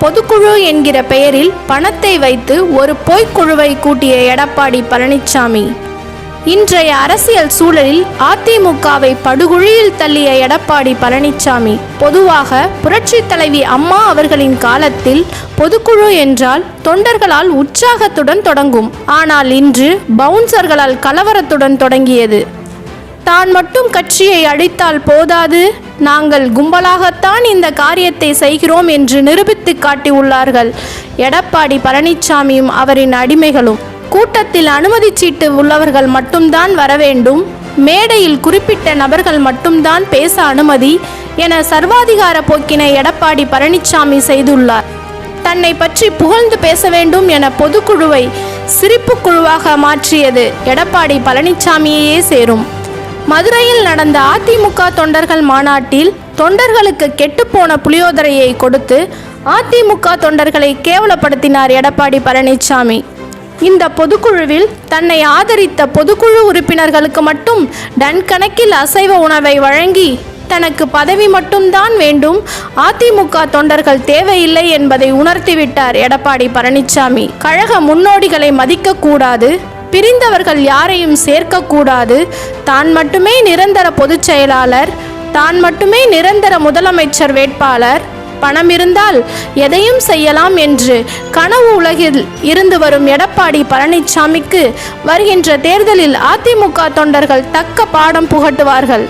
பொதுக்குழு என்கிற பெயரில் பணத்தை வைத்து ஒரு பொய்க்குழுவை கூட்டிய எடப்பாடி பழனிசாமி இன்றைய அரசியல் சூழலில் அதிமுகவை படுகுழியில் தள்ளிய எடப்பாடி பழனிசாமி பொதுவாக புரட்சி தலைவி அம்மா அவர்களின் காலத்தில் பொதுக்குழு என்றால் தொண்டர்களால் உற்சாகத்துடன் தொடங்கும். ஆனால் இன்று பவுன்சர்களால் கலவரத்துடன் தொடங்கியது. தான் மட்டும் கட்சியை அழித்தால் போதாது. நாங்கள் கும்பலாகத்தான் இந்த காரியத்தை செய்கிறோம் என்று நிரூபித்து காட்டியுள்ளார்கள். எடப்பாடி பழனிசாமியும் அவரின் அடிமைகளும் கூட்டத்தில் அனுமதி சீட்டு உள்ளவர்கள் மட்டும்தான் வர வேண்டும். மேடையில் குறிப்பிட்ட நபர்கள் மட்டும்தான் பேச அனுமதி என சர்வாதிகார போக்கினை எடப்பாடி பழனிசாமி செய்துள்ளார். தன்னை பற்றி புகழ்ந்து பேச வேண்டும் என பொதுக்குழுவை சிரிப்பு குழுவாக மாற்றியது எடப்பாடி பழனிசாமியையே சேரும். மதுரையில் நடந்த அதிமுக தொண்டர்கள் மாநாட்டில் தொண்டர்களுக்கு கெட்டுப்போன புளியோதரையை கொடுத்து அதிமுக தொண்டர்களை கேவலப்படுத்தினார் எடப்பாடி பழனிசாமி இந்த பொதுக்குழுவில் தன்னை ஆதரித்த பொதுக்குழு உறுப்பினர்களுக்கு மட்டும் டன் கணக்கில் அசைவ உணவை வழங்கி தனக்கு பதவி மட்டும்தான் வேண்டும் அதிமுக தொண்டர்கள் தேவையில்லை என்பதை உணர்த்திவிட்டார் எடப்பாடி பழனிசாமி கழக முன்னோடிகளை மதிக்கக்கூடாது பிரிந்தவர்கள் யாரையும் சேர்க்கக்கூடாது. தான் மட்டுமே நிரந்தர பொதுச் செயலாளர் தான் மட்டுமே நிரந்தர முதலமைச்சர் வேட்பாளர். பணம் இருந்தால் எதையும் செய்யலாம் என்று கனவு உலகில் இருந்து வரும் எடப்பாடி பழனிசாமிக்கு வருகின்ற தேர்தலில் அதிமுக தொண்டர்கள் தக்க பாடம் புகட்டுவார்கள்.